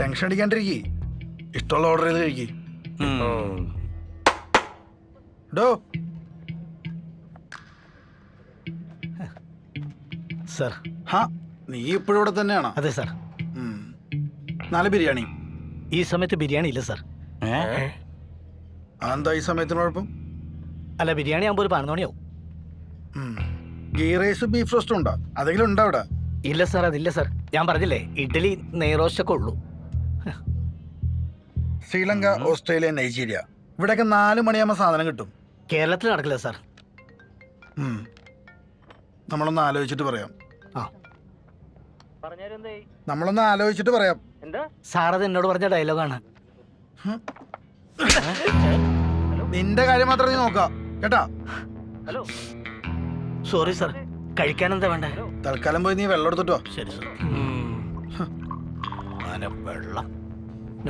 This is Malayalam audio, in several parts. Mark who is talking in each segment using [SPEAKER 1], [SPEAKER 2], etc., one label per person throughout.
[SPEAKER 1] ടെൻഷൻ അടിക്കാണ്ടിരിക്കേ. ഇഷ്ടമുള്ള ഓർഡർ ചെയ്ത് കഴിക്കേ. ഡോ.
[SPEAKER 2] സർ.
[SPEAKER 1] ഹാ നീ ഇപ്പോഴും ഇവിടെ തന്നെയാണോ?
[SPEAKER 2] അതെ സർ.
[SPEAKER 1] നാല് ബിരിയാണി.
[SPEAKER 2] ഈ സമയത്ത് ബിരിയാണി ഇല്ല സർ.
[SPEAKER 1] അതെന്താ ഈ സമയത്തിന് കുഴപ്പം?
[SPEAKER 2] അല്ല ബിരിയാണി ആകുമ്പോൾ ഒരു പതിനൊന്ന് മണിയാവും.
[SPEAKER 1] ഗീ റൈസ് ബീഫ് റോസ്റ്റും ഉണ്ടോ? അതെങ്കിലും ഉണ്ടോ അവിടെ?
[SPEAKER 2] ഇല്ല സർ. അതില്ല സർ. ഞാൻ പറഞ്ഞില്ലേ ഇഡ്ഡലി നെയ്റോസ്റ്റൊക്കെ ഉള്ളൂ.
[SPEAKER 1] Sri Lanka Australia Nigeria. ഇവിടെയൊക്കെ നാല് മണിയാകുമ്പോൾ സാധനം കിട്ടും.
[SPEAKER 2] കേരളത്തിൽ നടക്കില്ല സാർ.
[SPEAKER 1] ഉം. നമ്മളൊന്ന് ആലോചിച്ചിട്ട് പറയാം.
[SPEAKER 2] ആ.
[SPEAKER 1] നമ്മളൊന്ന് ആലോചിച്ചിട്ട് പറയാം.
[SPEAKER 2] സാർ അത് എന്നോട് പറഞ്ഞ ഡയലോഗാണ്.
[SPEAKER 1] നിന്റെ കാര്യം മാത്രം നീ നോക്കാം. കേട്ടാ?
[SPEAKER 2] Sorry sir. കഴിക്കാൻ എന്താ വേണ്ടേ?
[SPEAKER 1] തൽക്കാലം പോയി നീ വെള്ളം എടുത്തിട്ടോ
[SPEAKER 2] ശരി സാർ. വെള്ളം.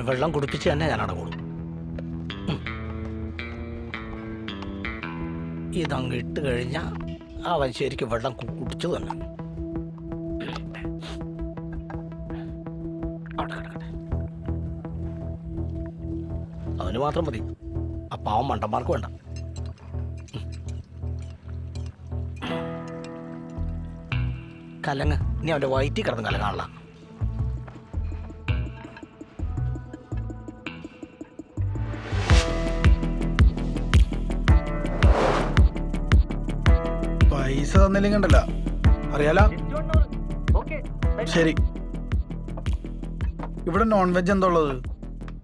[SPEAKER 2] വെള്ളം കുടിപ്പിച്ച് തന്നെ ഞാൻ അടങ്ങുള്ളൂ. ഇതങ്ങ് ഇട്ട് കഴിഞ്ഞാൽ അവൻ ശരിക്കും വെള്ളം കുടിച്ചു തന്നെ. അവന് മാത്രം മതി. ആ പാവം മണ്ടന്മാർക്ക് വേണ്ട. കലങ്ങ്. നീ അവന്റെ വയറ്റിൽ കിടന്ന് കലങ്ങാനുള്ള.
[SPEAKER 1] പൈസ തന്നില്ലെങ്കിൽ കണ്ടല്ല അറിയാലോ? ശരി. ഇവിടെ നോൺ വെജ് എന്താ ഉള്ളത്?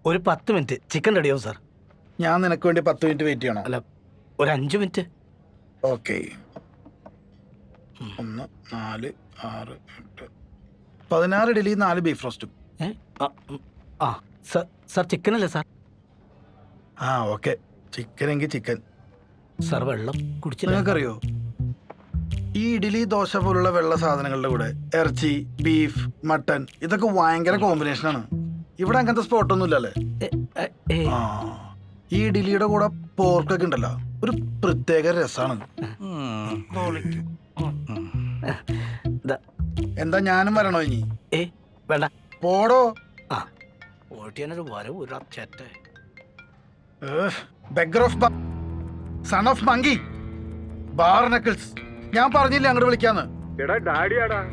[SPEAKER 2] ഒരു പത്ത് മിനിറ്റ്. ചിക്കൻ റെഡിയാവും സാർ
[SPEAKER 1] ഞാൻ നിനക്ക് വേണ്ടി പത്ത് മിനിറ്റ് വെയിറ്റ് ചെയ്യണം.
[SPEAKER 2] അല്ല ഒരു അഞ്ച് മിനിറ്റ്.
[SPEAKER 1] ഓക്കെ. ഒന്ന് നാല് ആറ് എട്ട്. പതിനാറ് ഇഡലി നാല് ബീഫ് റോസ്റ്റും
[SPEAKER 2] ആ, ഉം. ആ. സാർ സാർ ചിക്കൻ അല്ലേ സാർ
[SPEAKER 1] ആ ഓക്കെ. ചിക്കൻ എങ്കിൽ ചിക്കൻ.
[SPEAKER 2] സാർ വെള്ളം കുടിച്ചില്ല.
[SPEAKER 1] നിങ്ങൾക്കറിയോ? ഈ ഇഡലി ദോശ പോലുള്ള വെള്ള സാധനങ്ങളുടെ കൂടെ ഇറച്ചി ബീഫ് മട്ടൻ ഇതൊക്കെ ഭയങ്കര കോമ്പിനേഷനാണ് ഇവിടെ അങ്ങനത്തെ സ്പോട്ടൊന്നും ഇല്ലല്ലേ ആ. ഈ ഇഡലിയുടെ കൂടെ പോർക്കൊക്കെ ഉണ്ടല്ലോ ഒരു പ്രത്യേക രസമാണ് എന്താ ഞാനും വരണോ ഇനി?
[SPEAKER 2] ഏ വേണ്ട.
[SPEAKER 1] പോടോ.
[SPEAKER 2] ആ. വരവ് ഒരു
[SPEAKER 1] beggar of son of monkey bar knuckles ഞാൻ പറഞ്ഞില്ല അങ്ങോട്ട് വിളിക്കാന്ന്?
[SPEAKER 3] എടാ ഡാഡിയാടാ.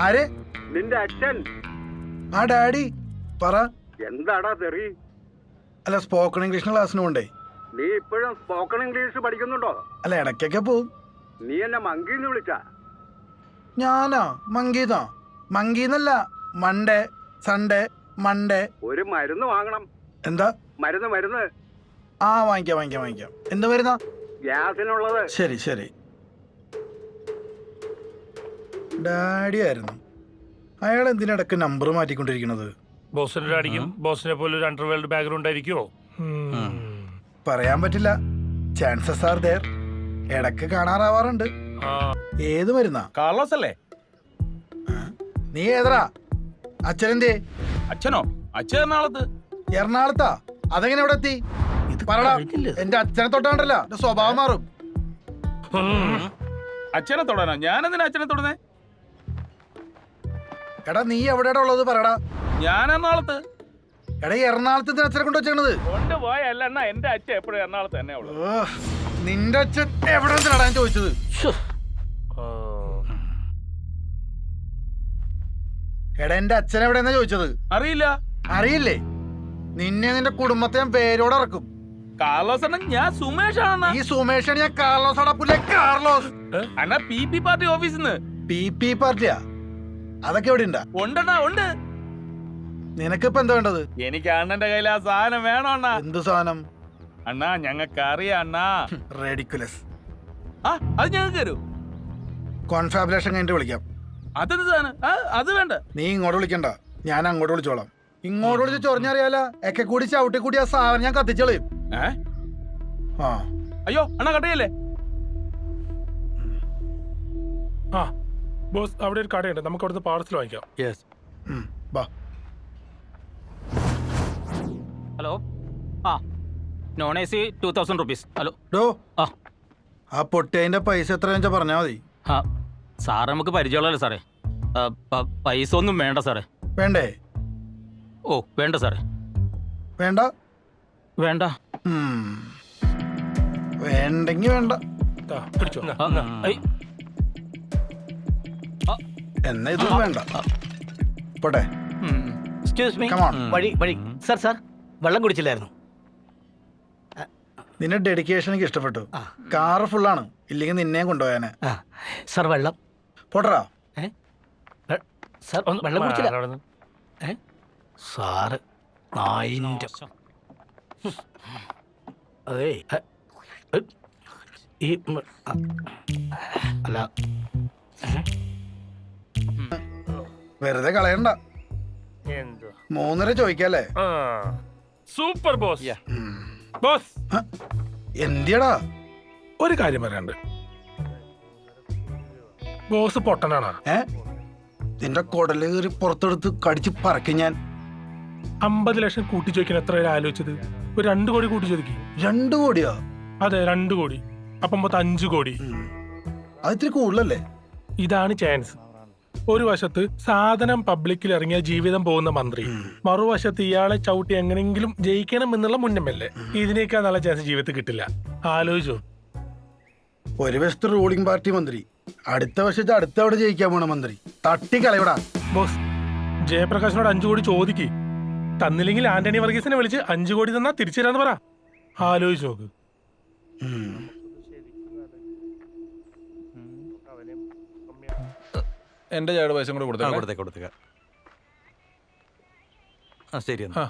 [SPEAKER 1] ആര്?
[SPEAKER 3] നിന്റെ അച്ഛൻ.
[SPEAKER 1] ആ ഡാഡി. പറ.
[SPEAKER 3] എന്താടാ തെറി?
[SPEAKER 1] അല്ല സ്പോക്കൺ ഇംഗ്ലീഷിന് ക്ലാസ്സിന് പോണ്ടേ?
[SPEAKER 3] നീ ഇപ്പോഴും സ്പോക്കൺ ഇംഗ്ലീഷ് പഠിക്കുന്നുണ്ടോ?
[SPEAKER 1] അല്ല ഇടയ്ക്കൊക്കെ പോവും.
[SPEAKER 3] നീ എന്നെ മങ്കിന്ന് വിളിച്ച?
[SPEAKER 1] ഞാനാ? മങ്കീന്നാ? മങ്കീന്നല്ല. മൺഡേ സൺഡേ മൺഡേ
[SPEAKER 3] ഒരു മരുന്ന് വാങ്ങണം.
[SPEAKER 1] എന്താ?
[SPEAKER 3] മരുന്ന് മരുന്ന്.
[SPEAKER 1] ആ വാങ്ങിക്കാം വാങ്ങിക്കാം വാങ്ങിക്കാം. എന്താ മരുന്നാ?
[SPEAKER 3] ഗ്യാസിനുള്ളത്.
[SPEAKER 1] ശരി ശരി. ഡാഡി ആയിരുന്നു അയാൾ എന്തിനടക്ക് നമ്പർ മാറ്റിക്കൊണ്ടിരിക്കുന്നത്
[SPEAKER 4] ബോസിന്റെ ഡാഡിക്കും ബോസിനെ പോലെ ഒരു അണ്ടർവേൾഡ് ബാക്ക്ഗ്രൗണ്ട് ആയിരിക്കുമോ
[SPEAKER 1] പറയാൻ പറ്റില്ല. ചാൻസസ് ആർ ദയർ ഇടയ്ക്ക് കാണാറാവാറുണ്ട്.
[SPEAKER 4] ആ.
[SPEAKER 1] ഏത് മരുന്നാ?
[SPEAKER 5] കാർലോസ് അല്ലേ
[SPEAKER 1] നീ ഏതറാ അച്ഛനെന്തേ?
[SPEAKER 5] അച്ഛനോ? അച്ഛൻ എറണാകുളത്ത്.
[SPEAKER 1] എറണാകുളത്താ? അതെങ്ങനെ ഇവിടെ എത്തി
[SPEAKER 2] ഇത്
[SPEAKER 1] പറടാ? എന്റെ അച്ഛനെ തൊട്ടാണ്ടല്ല. എന്റെ സ്വഭാവം മാറും.
[SPEAKER 5] അച്ഛനെ തൊടാനോ? ഞാൻ എന്തിനാ അച്ഛനെ തൊടുന്നേ?
[SPEAKER 1] എടാ നീ എവിടെയാടാ ഉള്ളത്? പറടാ
[SPEAKER 5] ഞാൻ എറണാകുളത്ത്
[SPEAKER 1] എടാ ഈ എറണാകുളത്ത് അച്ഛനെ കൊണ്ട് വെച്ചേക്കണത്.
[SPEAKER 5] കൊണ്ടുപോയല്ല എന്നാ എന്റെ അച്ഛൻ എപ്പോഴും എറണാകുളത്ത് തന്നെ ഉള്ളു.
[SPEAKER 1] നിന്റെ അച്ഛൻ എവിടെ നിന്നാടാ ഞാൻ ചോദിച്ചത്. എടാ എന്റെ അച്ഛൻ എവിടെയെന്നാ ചോദിച്ചത്?
[SPEAKER 5] അറിയില്ല.
[SPEAKER 1] അറിയില്ലേ? നിന്നെ നിന്റെ കുടുംബത്തെ ഞാൻ പേരോടെ ഇറക്കും.
[SPEAKER 5] കാർലോസ് ഞാൻ സുമേഷ്
[SPEAKER 1] ഈ സുമേഷ് ഞാൻ കാർലോസ് കാർലോസ്.
[SPEAKER 5] അണ്ണാ പി പി പാർട്ടി ഓഫീസിൽ നിന്ന്
[SPEAKER 1] പി പി പാർട്ടിയാ? അതൊക്കെ എവിടെ ഉണ്ടാ
[SPEAKER 5] ഉണ്ടണ്ണാ ഉണ്ട്.
[SPEAKER 1] നിനക്കിപ്പോ എന്താ വേണ്ടത്?
[SPEAKER 5] എനിക്ക് അണ്ണന്റെ കയ്യിൽ ആ സാധനം വേണോ അണ്ണാ?
[SPEAKER 1] എന്ത് സാധനം?
[SPEAKER 5] അണ്ണാ ഞങ്ങൾക്ക് അറിയാം അണ്ണാ
[SPEAKER 1] റെഡിക്കുലസ്.
[SPEAKER 5] ആ അത് ഞങ്ങൾക്ക് തരൂ.
[SPEAKER 1] കോൺഫാബുലേഷൻ കഴിഞ്ഞിട്ട് വിളിക്കാം.
[SPEAKER 5] അതെന്ത് സാധനം? ആ, അത് വേണ്ട.
[SPEAKER 1] നീ ഇങ്ങോട്ട് വിളിക്കണ്ട. ഞാൻ അങ്ങോട്ട് വിളിച്ചോളാം. ഇങ്ങോട്ട് വിളിച്ച് ചൊറിഞ്ഞറിയാല? ഒക്കെ കൂടി ചവിട്ടി കൂടി ആ സാധനം ഞാൻ കത്തിച്ചോളയും
[SPEAKER 5] ഏ?
[SPEAKER 1] ആ.
[SPEAKER 5] അയ്യോ അണ്ണാ കട്ടയല്ലേ
[SPEAKER 4] ആ. ബോസ് അവിടെ ഒരു കടയുണ്ട്. നമുക്ക് അവിടുന്ന് പാർസൽ വാങ്ങിക്കാം.
[SPEAKER 1] യെസ് ബാ
[SPEAKER 6] ഹലോ? ആ non A C two thousand rupees hello?
[SPEAKER 1] ഡോ
[SPEAKER 6] ആ.
[SPEAKER 1] ആ പൊട്ടേന്റെ പൈസ എത്ര വെച്ചാൽ പറഞ്ഞാൽ മതി.
[SPEAKER 6] ആ സാർ നമുക്ക് പരിചയമുള്ളല്ലോ സാറേ? ആ, പ- പൈസ ഒന്നും വേണ്ട സാറേ.
[SPEAKER 1] വേണ്ടേ?
[SPEAKER 6] ഓ വേണ്ട സാറേ.
[SPEAKER 1] വേണ്ട?
[SPEAKER 6] വേണ്ട.
[SPEAKER 1] വേണ്ടെങ്കി വേണ്ട.
[SPEAKER 4] ദാ, പിടിച്ചോ.
[SPEAKER 6] ആ, ഐ,
[SPEAKER 1] എന്നാ ഇതൊന്നും വേണ്ട. പോട്ടെ.
[SPEAKER 2] Excuse me
[SPEAKER 1] Come on.
[SPEAKER 2] വഴി വഴി. സാർ സാർ വെള്ളം കുടിച്ചില്ലായിരുന്നു.
[SPEAKER 1] നിന്റെ ഡെഡിക്കേഷൻ എനിക്ക് ഇഷ്ടപ്പെട്ടു. കാറ് ഫുള്ളാണ് ഇല്ലെങ്കിൽ നിന്നെയും കൊണ്ടുപോയാനെ.
[SPEAKER 2] ആ. സാർ വെള്ളം.
[SPEAKER 1] പോട്ടറാ
[SPEAKER 2] ഏ? വെ- സാർ ഒന്ന് വെള്ളം കുടിച്ചില്ല. ഏ? സാറ് നായിന്റെ അതേ ഹ, ഏ, ഈ മ- അ, അല്ല.
[SPEAKER 1] വെറുതെ കളയണ്ട.
[SPEAKER 4] എന്തോ
[SPEAKER 1] മൂന്നര ചോദിക്കല്ലേ?
[SPEAKER 4] ആ സൂപ്പർ ബോസ്. ബോസ്.
[SPEAKER 1] എന്തിയടാ?
[SPEAKER 4] ഒരു കാര്യം പറയാണ്ട് ബോസ് പൊട്ടനാണോ?
[SPEAKER 1] ഏ? നിന്റെ കുടൽ കയറി പുറത്തെടുത്ത് കടിച്ച് പറക്കി ഞാൻ.
[SPEAKER 4] അമ്പത് ലക്ഷം കൂട്ടി ചോദിക്കാൻ എത്ര പേര് ആലോചിച്ചത്? ഒരു രണ്ട് കോടി കൂട്ടി ചോദിക്കും
[SPEAKER 1] രണ്ടു കോടിയോ?
[SPEAKER 4] അതെ രണ്ട് കോടി. അപ്പം മൊത്തം അഞ്ചു കോടി.
[SPEAKER 1] ഉം. അത് ഇത്തിരി കൂടുതലല്ലേ?
[SPEAKER 4] ഇതാണ് ചാൻസ് ഒരു വശത്ത് സാധനം പബ്ലിക്കിൽ ഇറങ്ങിയ ജീവിതം പോകുന്ന മന്ത്രി. മറുവശത്ത് ഇയാളെ ചവിട്ടി എങ്ങനെങ്കിലും ജയിക്കണം എന്നുള്ള മുന്നമല്ലേ. ഇതിനേക്കാൾ നല്ല ചാൻസ് ജീവിതത്തിൽ കിട്ടില്ല. ആലോചിച്ചോ.
[SPEAKER 1] ഒരു വശത്ത് റൂളിംഗ് പാർട്ടി മന്ത്രി. അടുത്ത വശത്ത് അടുത്തവിടെ ജയിക്കാൻ പോണ മന്ത്രി. തട്ടി കളയടാ.
[SPEAKER 4] ബോസ് ജയപ്രകാശിനോട് അഞ്ചു കോടി ചോദിക്ക്. തന്നില്ലെങ്കിൽ ആന്റണി വർഗീസിനെ വിളിച്ച് അഞ്ചു കോടി തന്നാ തിരിച്ചു തരാന്ന് പറ. ആലോചിച്ച് നോക്ക്.
[SPEAKER 7] എന്റെ ചായയുടെ പൈസ കൂടെ
[SPEAKER 8] കൊടുത്തു
[SPEAKER 7] കൊടുത്തേ
[SPEAKER 8] കൊടുത്തേക്ക് കൊടുത്തേക്ക്. ആ ശരി എന്നാ.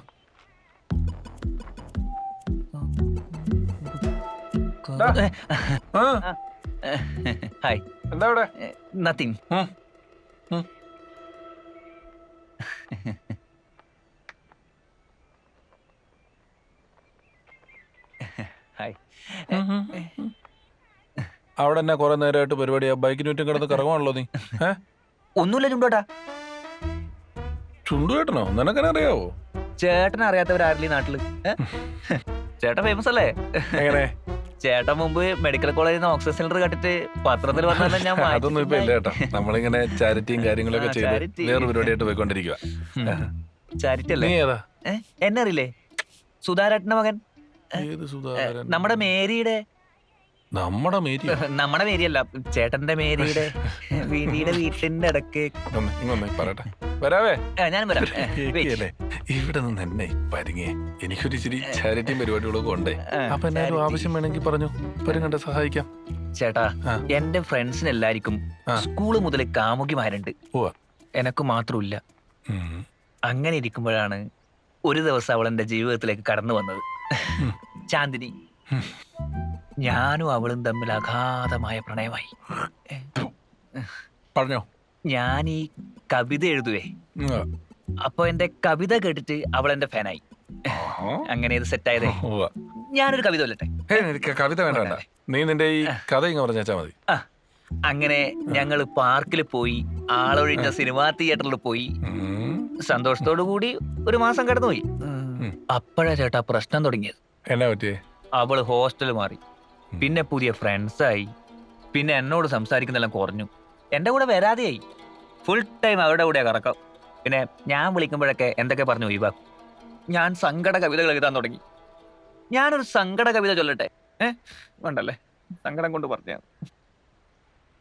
[SPEAKER 7] ആ.
[SPEAKER 6] ഹായ്.
[SPEAKER 7] എന്താ ഇവിടെ
[SPEAKER 6] നത്തിങ്. ഹായ്.
[SPEAKER 7] അവിടെ തന്നെ കുറെ നേരമായിട്ട് പരിപാടിയാ ബൈക്കിന് ചുറ്റും കിടന്ന് കറങ്ങുവാണല്ലോ നീ. ഏ?
[SPEAKER 6] ഒന്നുമില്ല ചുണ്ടോട്ടാ.
[SPEAKER 7] ചുണ്ടു നിനക്കെന്നെ അറിയാവോ
[SPEAKER 6] ചേട്ടൻ അറിയാത്തവരാരില്ലേ നാട്ടിൽ? ഏ? ചേട്ടൻ ഫേമസ് അല്ലേ?
[SPEAKER 7] എങ്ങനെ?
[SPEAKER 6] ചേട്ടൻ മുമ്പ് മെഡിക്കൽ കോളേജിൽ നിന്ന് ഓക്സിജൻ സിലിണ്ടർ കട്ടിട്ട് പത്രത്തിൽ വന്നാലും ഞാൻ
[SPEAKER 7] അതൊന്നും ഇപ്പൊ ഇല്ല കേട്ടോ. നമ്മളിങ്ങനെ ചാരിറ്റിയും കാര്യങ്ങളൊക്കെ
[SPEAKER 6] ആ,
[SPEAKER 7] ചെയ്ത്
[SPEAKER 6] charity.
[SPEAKER 7] വേറെ പരിപാടിയായിട്ട് പോയിക്കൊണ്ടിരിക്കുക
[SPEAKER 6] ചാരിറ്റി
[SPEAKER 7] നീ
[SPEAKER 6] അല്ലേ
[SPEAKER 7] ഏതാ?
[SPEAKER 6] ഏ? എന്നെ അറിയില്ലേ? സുധാരേട്ടന്റെ മകൻ?
[SPEAKER 7] ഏത് സുധാകരൻ
[SPEAKER 6] നമ്മുടെ മേരിയുടെ
[SPEAKER 7] നമ്മുടെ മേരി
[SPEAKER 6] നമ്മുടെ മേരിയല്ല ചേട്ടന്റെ മേരിയുടെ വീടിയുടെ വീട്ടിന്റെ
[SPEAKER 7] ഇടയ്ക്ക്. പറയട്ടെ. വരാവേ?
[SPEAKER 6] ഞാൻ വരാം.
[SPEAKER 7] ഇവിടെ നിന്ന് എന്നെ പരിങ്ങേ. എനിക്കൊരു ഇച്ചിരി ചാരിറ്റിയും പരിപാടികളൊക്കെ ഉണ്ടേ അപ്പൊ എന്നാലും ആവശ്യം വേണമെങ്കിൽ പറഞ്ഞു. പരിങ്ങണ്ട സഹായിക്കാം.
[SPEAKER 6] ചേട്ടാ. എന്റെ ഫ്രണ്ട്സിന് എല്ലാവർക്കും. സ്കൂൾ മുതൽ കാമുകിമാരുണ്ട്. എനക്ക് മാത്രമില്ല. അങ്ങനെ ഇരിക്കുമ്പോഴാണ് ഒരു ദിവസം അവൾ എന്റെ ജീവിതത്തിലേക്ക് കടന്നു വന്നത്. ചാന്ദിനി. ഞാനും അവളും തമ്മിൽ അഗാധമായ പ്രണയമായി.
[SPEAKER 7] പറഞ്ഞോ.
[SPEAKER 6] ഞാൻ ഈ കവിത എഴുതുവേ. അപ്പൊ എന്റെ കവിത കേട്ടിട്ട് അവൾ എന്റെ ഫാനായി. അങ്ങനെ ഇത് സെറ്റായതേ. ഞാനൊരു കവിത കൊല്ലട്ടെ
[SPEAKER 7] കവിത വേണ്ട നീ നിന്റെ ഈ കഥ ഇങ്ങ് പറഞ്ഞാ മതി.
[SPEAKER 6] അങ്ങനെ ഞങ്ങൾ പാർക്കിൽ പോയി ആളൊഴിഞ്ഞ സിനിമാ തിയേറ്ററിൽ പോയി. സന്തോഷത്തോടു കൂടി ഒരു മാസം കടന്നുപോയി. അപ്പോഴാ ചേട്ടാ പ്രശ്നം തുടങ്ങിയത്.
[SPEAKER 7] എന്നാ പറ്റിയേ?
[SPEAKER 6] അവൾ ഹോസ്റ്റൽ മാറി. പിന്നെ പുതിയ ഫ്രണ്ട്സായി പിന്നെ എന്നോട് സംസാരിക്കുന്നെല്ലാം കുറഞ്ഞു. എന്റെ കൂടെ വരാതെയായി. ഫുൾ ടൈം അവരുടെ കൂടെ കറക്കം. പിന്നെ ഞാൻ വിളിക്കുമ്പോഴൊക്കെ എന്തൊക്കെ പറഞ്ഞു ഒഴിവാക്കും. ഞാൻ സങ്കട കവിതകൾ എഴുതാൻ തുടങ്ങി. ഞാനൊരു സങ്കട കവിത ചൊല്ലട്ടെ? ഏഹ് വേണ്ടല്ലേ? സങ്കടം കൊണ്ട് പറഞ്ഞ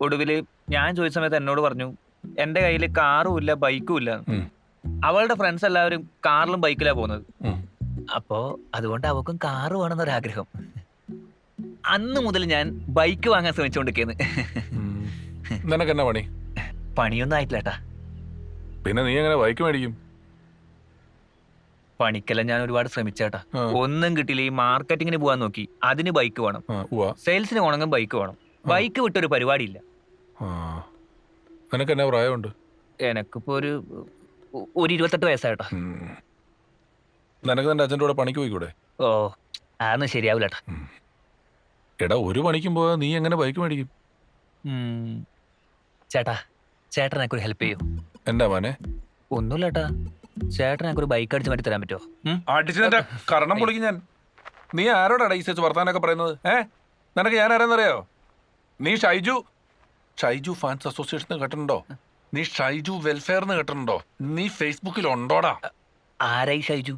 [SPEAKER 6] ഒടുവിൽ ഞാൻ ചോദിച്ച സമയത്ത് എന്നോട് പറഞ്ഞു എന്റെ കയ്യിൽ കാറും ഇല്ല ബൈക്കും ഇല്ല. അവളുടെ ഫ്രണ്ട്സ് എല്ലാവരും കാറിലും ബൈക്കിലാണ് പോകുന്നത്.
[SPEAKER 7] അപ്പോൾ
[SPEAKER 6] അപ്പോ അതുകൊണ്ട് അവക്കും കാറ് വേണമെന്നൊരാഗ്രഹം. അന്ന് മുതൽ ഞാൻ ബൈക്ക് വാങ്ങാൻ ശ്രമിച്ചുകൊണ്ടിരിക്കുന്നു
[SPEAKER 7] ഉം. നിനക്ക് എന്നാ പണി?
[SPEAKER 6] പണിയൊന്നും ആയിട്ടില്ല ഏട്ടാ
[SPEAKER 7] പിന്നെ നീ എങ്ങനെ ബൈക്ക് മേടിക്കും?
[SPEAKER 6] പണിക്കല്ല ഞാൻ ഒരുപാട് ശ്രമിച്ചേട്ടാ ഒന്നും കിട്ടിയില്ല ഈ മാർക്കറ്റിങ്ങിന് പോവാൻ നോക്കി. അതിന് ബൈക്ക് വേണം. സെയിൽസിന് പോകണമെങ്കിൽ ബൈക്ക് വേണം. ബൈക്ക് വിട്ടൊരു പരിപാടിയില്ല.
[SPEAKER 7] ആ. നിനക്ക് എന്നാ പ്രായമുണ്ട്?
[SPEAKER 6] എനക്കിപ്പോ ഒരു ഒരു ഇരുപത്തെട്ട് വയസ്സായിട്ടാ
[SPEAKER 7] നിനക്ക് നിന്റെ അച്ഛന്റെ കൂടെ പണിക്ക് പോയിക്കൂടെ?
[SPEAKER 6] ഓ അതൊന്നും ശരിയാവില്ല
[SPEAKER 7] എടാ ഒരു പണിക്കും പോയാ നീ എങ്ങനെ ബൈക്ക് മേടിക്കും?
[SPEAKER 6] ഉം. ചേട്ടാ ചേട്ടൻ എനിക്കൊരു ഹെൽപ്പ് ചെയ്യൂ.
[SPEAKER 7] എന്താ മോനെ?
[SPEAKER 6] ഒന്നുമില്ല ഏട്ടാ ചേട്ടൻ എനിക്കൊരു ബൈക്ക് അടിച്ച് മാറ്റി തരാൻ പറ്റുമോ? ഉം?
[SPEAKER 7] അടിച്ച് നിന്റെ കരണം പൊളിക്കും ഞാൻ. നീ ആരോടാ ഈ സെച്ച് വർത്താനൊക്കെ പറയുന്നത്? ഏ? നിനക്ക് ഞാൻ ആരാന്നറിയോ? നീ ഷൈജു? ഷൈജു ഫാൻസ് അസോസിയേഷൻ കേട്ടിട്ടുണ്ടോ? നീ ഷൈജു വെൽഫെയർ എന്ന് കേട്ടിട്ടുണ്ടോ? നീ ഫേസ്ബുക്കിൽ ഉണ്ടോടാ?
[SPEAKER 6] ആരായി ഷൈജു?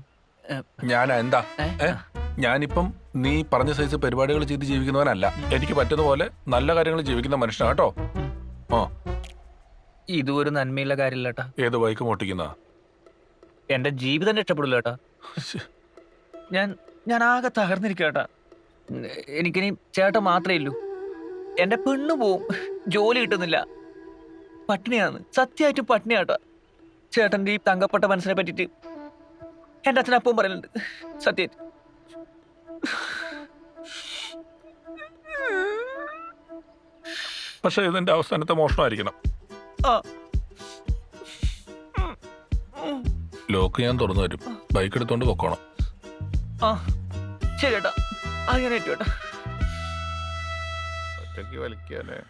[SPEAKER 6] ഏ,
[SPEAKER 7] ഞാൻ എന്താ?
[SPEAKER 6] ഏ?
[SPEAKER 7] ഏ? ഞാനിപ്പം നീ പറഞ്ഞ സൈസ് പരിപാടികൾ ചെയ്ത് ജീവിക്കുന്നവനല്ല. എനിക്ക് പറ്റുന്ന പോലെ നല്ല കാര്യങ്ങൾ ജീവിക്കുന്ന മനുഷ്യനാ കേട്ടോ ആ.
[SPEAKER 6] ഇതും ഒരു നന്മയുള്ള കാര്യമില്ല ഏട്ടാ
[SPEAKER 7] ഏത് ബൈക്ക് മോട്ടിക്കുന്ന?
[SPEAKER 6] എന്റെ ജീവിതം രക്ഷപ്പെടില്ല ഏട്ടാ ഞാൻ ഞാൻ ആകെ തകർന്നിരിക്കുക ഏട്ടാ എനിക്കിനി ചേട്ടൻ മാത്രമേ ഉള്ളൂ. എന്റെ പെണ്ണു പോവും. ജോലി കിട്ടുന്നില്ല. പട്ടിണിയാണ്. സത്യമായിട്ട് പട്ടിണിയാട്ടാ ചേട്ടന്റെ ഈ തങ്കപ്പെട്ട മനസ്സിനെ പറ്റിയിട്ട് എന്റെ അച്ഛനപ്പം പറയുന്നുണ്ട്. സത്യമായിട്ട്
[SPEAKER 7] പക്ഷെ ഇതിന്റെ അവസാനത്തെ മോഷണമായിരിക്കണം.
[SPEAKER 6] ആ.
[SPEAKER 7] ലോക്ക് ഞാൻ തുറന്നു തരും. ബൈക്ക് എടുത്തോണ്ട് പൊക്കോണം.
[SPEAKER 6] ആ. ശരി ചേട്ടാ അങ്ങനെ ഏട്ടാ
[SPEAKER 8] ഒറ്റയ്ക്ക് വലിക്കാല്ലേ?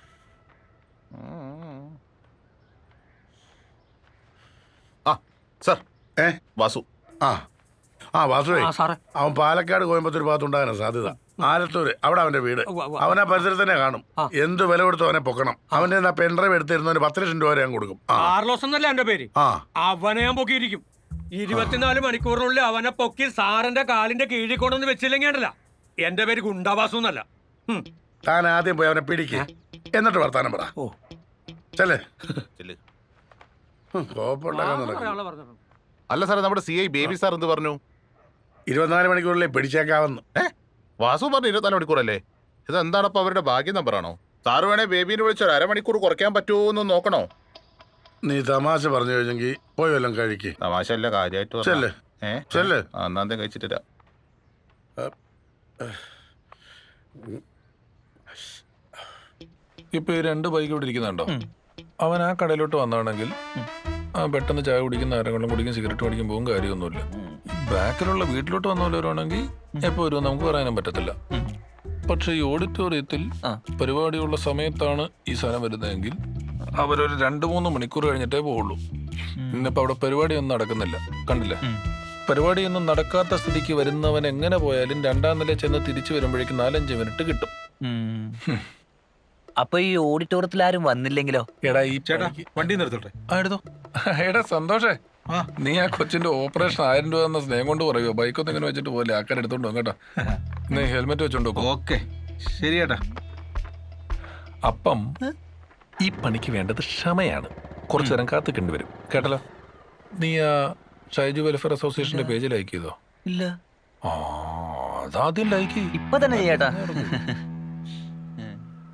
[SPEAKER 8] ആ സർ.
[SPEAKER 9] ഏ?
[SPEAKER 8] വാസു.
[SPEAKER 9] ആ. ആ വാസുവേ
[SPEAKER 2] സാറേ.
[SPEAKER 9] അവൻ പാലക്കാട് കോയമ്പത്തൂർ ഭാഗത്തുണ്ടാകാനാ സാധ്യത. ആലത്തൂര് അവിടെ അവന്റെ വീട്. അവനാ പരിസരത്ത് തന്നെ കാണും എന്ത് വില കൊടുത്തു അവനെ പൊക്കണം. അവന്റെ ആ പെൻഡ്രൈവ് എടുത്തിരുന്നവന് പത്ത് ലക്ഷം രൂപ വരെ ഞാൻ കൊടുക്കും.
[SPEAKER 10] കാർലോസ് എന്നല്ല എന്റെ പേര്? അവനെ ഞാൻ പൊക്കിയിരിക്കും. ഇരുപത്തിനാല് മണിക്കൂറിനുള്ളിൽ അവനെ പൊക്കി സാറിന്റെ കാലിന്റെ കീഴിൽ കൊണ്ടൊന്ന് വെച്ചില്ലെങ്കിൽ ഉണ്ടല്ല എന്റെ പേര് ഗുണ്ടാവാസു എന്നല്ല.
[SPEAKER 9] താൻ ആദ്യം പോയി അവനെ പിടിക്ക്. എന്നിട്ട് വർത്താനം പറ. ചെല്ലേ. കോപ്പുണ്ടാക്കാൻ.
[SPEAKER 8] അല്ല സാറേ നമ്മുടെ സി ഐ ബേബി സാർ എന്ത് പറഞ്ഞു?
[SPEAKER 9] ഇരുപത്തിനാല് മണിക്കൂറിലേ പിടിച്ചേക്കാവുന്നു.
[SPEAKER 8] വാസു പറഞ്ഞു ഇരുപത്തിനാല് മണിക്കൂറല്ലേ? ഇത് എന്താണപ്പോ അവരുടെ ഭാഗ്യ നമ്പറാണോ? സാറ് വേണേ ബേബീനെ വിളിച്ച് ഒരു അരമണിക്കൂർ കുറയ്ക്കാൻ പറ്റുമോ എന്ന് നോക്കണോ?
[SPEAKER 9] നീ തമാശ പറഞ്ഞു കഴിഞ്ഞെങ്കിൽ പോയി വല്ലതും കഴിക്ക്.
[SPEAKER 8] തമാശ അല്ല കാര്യമായിട്ട്
[SPEAKER 9] ചെല്ല്.
[SPEAKER 8] ഏ?
[SPEAKER 9] ചെല്ല്.
[SPEAKER 8] ആ, എന്നാ എന്തേ കഴിച്ചിട്ടില്ല.
[SPEAKER 7] ഇപ്പൊ ഈ രണ്ട് ബൈക്ക് ഇവിടെ ഇരിക്കുന്നുണ്ടോ? അവൻ ആ കടയിലോട്ട് വന്നാണെങ്കിൽ ആ പെട്ടെന്ന് ചായ കുടിക്കുന്ന ആരെങ്കിലും കുടിക്കും സിഗരറ്റ് കുടിക്കും പോകും കാര്യമൊന്നുമില്ല. ബാക്കിലുള്ള വീട്ടിലോട്ട് വന്നവരാണെങ്കിൽ എപ്പോ വരും നമുക്ക് പറയാനും പറ്റത്തില്ല. പക്ഷേ ഈ ഓഡിറ്റോറിയത്തിൽ. പരിപാടിയുള്ള സമയത്താണ് ഈ സാധനം വരുന്നതെങ്കിൽ അവരൊരു രണ്ട് മൂന്ന് മണിക്കൂർ കഴിഞ്ഞിട്ടേ പോവുള്ളൂ. ഇന്നിപ്പോ അവിടെ പരിപാടിയൊന്നും നടക്കുന്നില്ല. കണ്ടില്ല?
[SPEAKER 6] പരിപാടി
[SPEAKER 7] പരിപാടിയൊന്നും നടക്കാത്ത സ്ഥിതിക്ക് വരുന്നവൻ എങ്ങനെ പോയാലും രണ്ടാം നില ചെന്ന് തിരിച്ചു വരുമ്പോഴേക്കും നാലഞ്ച് മിനിറ്റ് കിട്ടും.
[SPEAKER 6] അപ്പൊ ഈ ഓഡിറ്റോറിയത്തിൽ ആരും വന്നില്ലെങ്കിലോ?
[SPEAKER 7] എടാ ഈ
[SPEAKER 5] ചേട്ടാ വണ്ടി നിർത്തോട്ടെ?
[SPEAKER 7] ആ, എടുത്തോ. എടാ സന്തോഷേ. നീ ആ കൊച്ചിന്റെ ഓപ്പറേഷൻ ആയിരം രൂപ എന്ന സ്നേഹം കൊണ്ട് പറയുമോ ബൈക്കൊന്നും ഇങ്ങനെ വെച്ചിട്ട് പോലെ ആക്കാൻ എടുത്തോണ്ട് പോകും കേട്ടോ. നീ ഹെൽമെറ്റ് വെച്ചോണ്ട്
[SPEAKER 5] ഓക്കെ. ശരി ചേട്ടാ
[SPEAKER 7] അപ്പം ഈ പണിക്ക് വേണ്ടത് ക്ഷമയാണ്. കുറച്ചു നേരം കാത്തിക്കേണ്ടി വരും. കേട്ടല്ലോ? നീ ആ ഷൈജു വെൽഫെയർ അസോസിയേഷന്റെ പേജ് ലൈക്ക് ചെയ്തോ?
[SPEAKER 6] ഇല്ല.
[SPEAKER 7] ആ അതാദ്യം ലൈക്ക്
[SPEAKER 6] ഇപ്പൊ തന്നെ ചേട്ടാ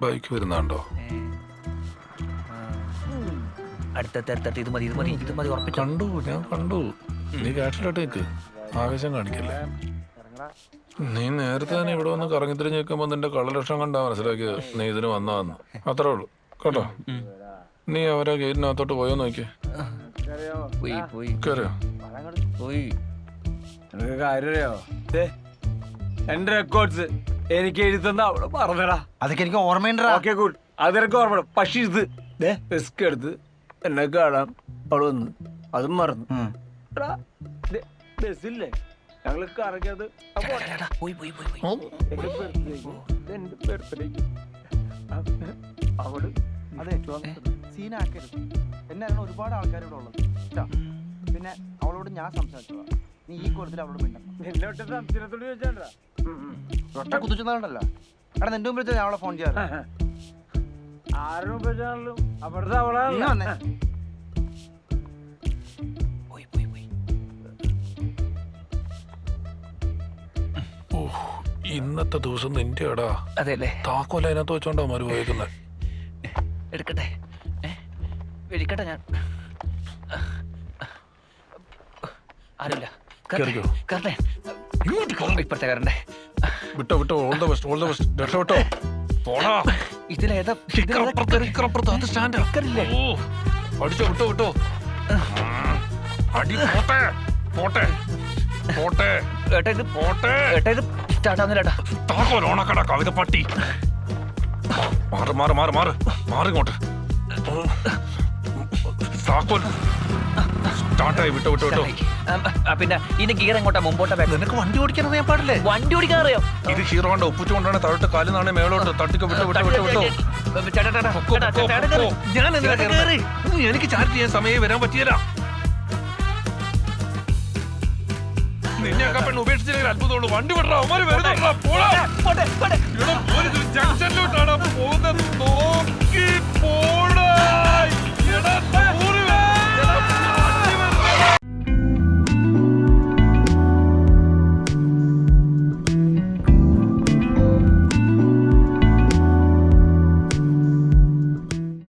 [SPEAKER 7] ബൈക്ക് വരുന്നുണ്ടോ?
[SPEAKER 6] അടുത്തടുത്ത് അടുത്തടുത്ത് ഇത് മതി ഇത് മതി ഇത് മതി ഉറപ്പിച്ചു.
[SPEAKER 7] കണ്ടു ഞാൻ കണ്ടു. നീ കാറ്റിലോട്ട് നിൽക്ക് ആവേശം കാണിക്കല്ലേ? നീ നേരത്തെ തന്നെ ഇവിടെ വന്ന് കറങ്ങി തിരിഞ്ഞ് നിൽക്കുമ്പോൾ നിന്റെ കള്ളലക്ഷം കണ്ടാ മനസ്സിലാക്കിയത് നീ ഇതിന് വന്നതെന്ന്. അത്രേ ഉള്ളൂ. കേട്ടോ? നീ അവരെ ഗേറ്റിനകത്തോട്ട് പോയോ നോക്കിയേ.
[SPEAKER 6] പോയി പോയി.
[SPEAKER 7] കയറിയോ
[SPEAKER 6] പോയി.
[SPEAKER 10] നിനക്ക് കാര്യറിയോ എന്റെ റെക്കോർഡ്സ് എനിക്ക് എഴുതുന്ന അവിടെ പറഞ്ഞടാ.
[SPEAKER 2] അതൊക്കെ എനിക്ക് ഓർമ്മയുണ്ടാ
[SPEAKER 10] ഓക്കെ ഗുഡ് അതെനിക്ക് ഓർമ്മ പക്ഷേ ഇത്. റിസ്ക് എടുത്ത്. എന്നെ കാണാൻ അവൾ വന്ന്. അതും മറന്നു. എടാ, ദേ, ബസ്സില്ലേ? ഞങ്ങൾ കറങ്ങിയത് എന്റെ ബർത്ത്ഡേക്ക് എന്റെ ബർത്ത്ഡേക്ക്
[SPEAKER 2] അതെ സീനാക്കരുത്. എന്നായിരുന്നു ഒരുപാട് ആൾക്കാർ ഇവിടെ ഉള്ളത്. പിന്നെ അവളോട് ഞാൻ സംസാരിച്ചു നീ ഈ കുറച്ചിൽ അവളോട് മിണ്ടണം
[SPEAKER 10] ഒറ്റ സംശയത്തോട് ചോദിച്ചാണ്ടാ
[SPEAKER 2] ഒറ്റ എടാ നിന്റെ മുമ്പിൽ ഞാൻ അവളെ ഫോൺ ചെയ്യാറ്.
[SPEAKER 10] ആരും അവിടുത്തെ അവളാണല്ലോ
[SPEAKER 7] ഇന്നത്തെ ദിവസം നിന്റെ എടാ
[SPEAKER 6] അതെ
[SPEAKER 7] താക്കോല അതിനകത്ത് വെച്ചോണ്ടാ മരു പോയേക്കുന്നത്
[SPEAKER 6] എടുക്കട്ടെ? എടുക്കട്ടെ ഞാൻ. ആരുമില്ല. ഇപ്പഴത്തെ കറണ്ടേ
[SPEAKER 7] വിട്ടോ വിട്ടോ all the best all the best രക്ഷപ്പെട്ടോ. പോടാ.
[SPEAKER 6] ഇതിലേതാ
[SPEAKER 7] അത് സ്റ്റാൻഡാ. ഓ അടിച്ചോ വിട്ടോ വിട്ടോ. അടി പോട്ടെ പോട്ടെ പോട്ടെ
[SPEAKER 6] ഏട്ടാ ഇത്
[SPEAKER 7] പോട്ടെ.
[SPEAKER 6] ഏട്ടാ ഇത് സ്റ്റാർട്ട് ആവുന്നില്ല ഏട്ടാ.
[SPEAKER 7] താക്കോൽ ഓണക്കട കവിത പട്ടി. മാറ് മാറ് മാറ് മാറ്. മാറി ഇങ്ങോട്ട്.
[SPEAKER 6] പിന്നെ ഇനി ഗിയർ എങ്ങോട്ടാ? മുമ്പോട്ടാ ബാക്ക്
[SPEAKER 7] നിനക്ക് വണ്ടി ഓടിക്കാൻ അറിയാൻ പാടില്ലേ?
[SPEAKER 6] വണ്ടി ഓടിക്കാൻ അറിയോ
[SPEAKER 7] ഇത് ഹീറോ കൊണ്ട് ഒപ്പിച്ചുകൊണ്ടാണ് താഴോട്ട് കാലിൽ നിന്നാണ് മേളോട്ട് തട്ടിക്ക് വിട്ടോ വിട്ടോ വിട്ടോ ഞാൻ എനിക്ക് ചാർജ് ചെയ്യാൻ സമയം വരാൻ പറ്റിയല്ല. നിന്നെയൊക്കെ ഉപേക്ഷിച്ചില്ലെങ്കിൽ അത്ഭുതമുള്ളൂ. വണ്ടി വിടറാ അവന്മാര് പോടാ.
[SPEAKER 6] ജംഗ്ഷനിലോട്ടാണ് പോകുന്നത്.
[SPEAKER 7] നോക്കി പോ.